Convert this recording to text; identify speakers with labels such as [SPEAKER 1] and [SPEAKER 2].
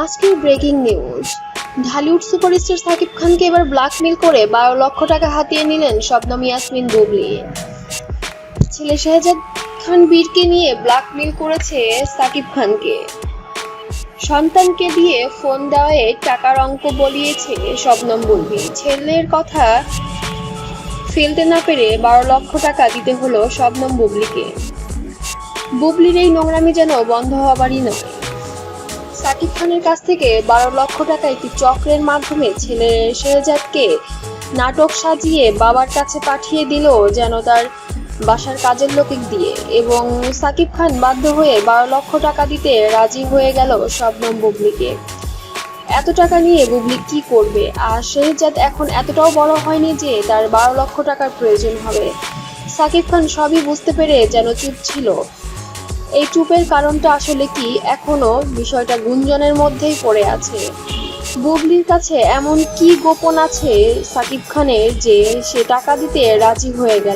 [SPEAKER 1] আজকের breaking news Dhallywood superstar Shakib খানকে এবার ব্ল্যাকমেল করে বারো লক্ষ টাকা হাতিয়ে নিলেন শবনম ইয়াসমিন বুবলি। ছেলে শাহজাদ খান বীরকে নিয়ে ব্ল্যাকমেল করেছে সাকিব খানকে। সন্তানকে দিয়ে ফোন দেওয়ায় টাকার অঙ্ক বলিয়েছে শবনম বুবলি। ছেলের কথা ফেলতে না পেরে বারো লক্ষ টাকা দিতে হলো শবনম বুবলিকে। বুবলির এই নোংরামি যেন বন্ধ হবারই নয়। সাকিব খানের কাছ থেকে বারো লক্ষ টাকা একটি চক্রের মাধ্যমে ছেলে শেহজাদকে নাটক সাজিয়ে বাবার কাছে পাঠিয়ে দিল যেন তার বাসার কাজের লোকে দিয়ে। এবং সাকিব খান বাধ্য হয়ে বারো লক্ষ টাকা দিতে রাজি হয়ে গেল শবনম বুবলিকে। এত টাকা নিয়ে বুবলি কি করবে? আর শেহজাদ এখন এতটাও বড় হয়নি যে তার বারো লক্ষ টাকার প্রয়োজন হবে। সাকিব খান সবই বুঝতে পেরে যেন চুপ ছিল। এই চুপের কারণটা আসলে কি এখনও বিষয়টা গুঞ্জনের মধ্যেই পড়ে আছে? বুবলির কাছে এমন কি গোপন আছে সাকিব খানের যে সে টাকা দিতে রাজি হয়ে গেল?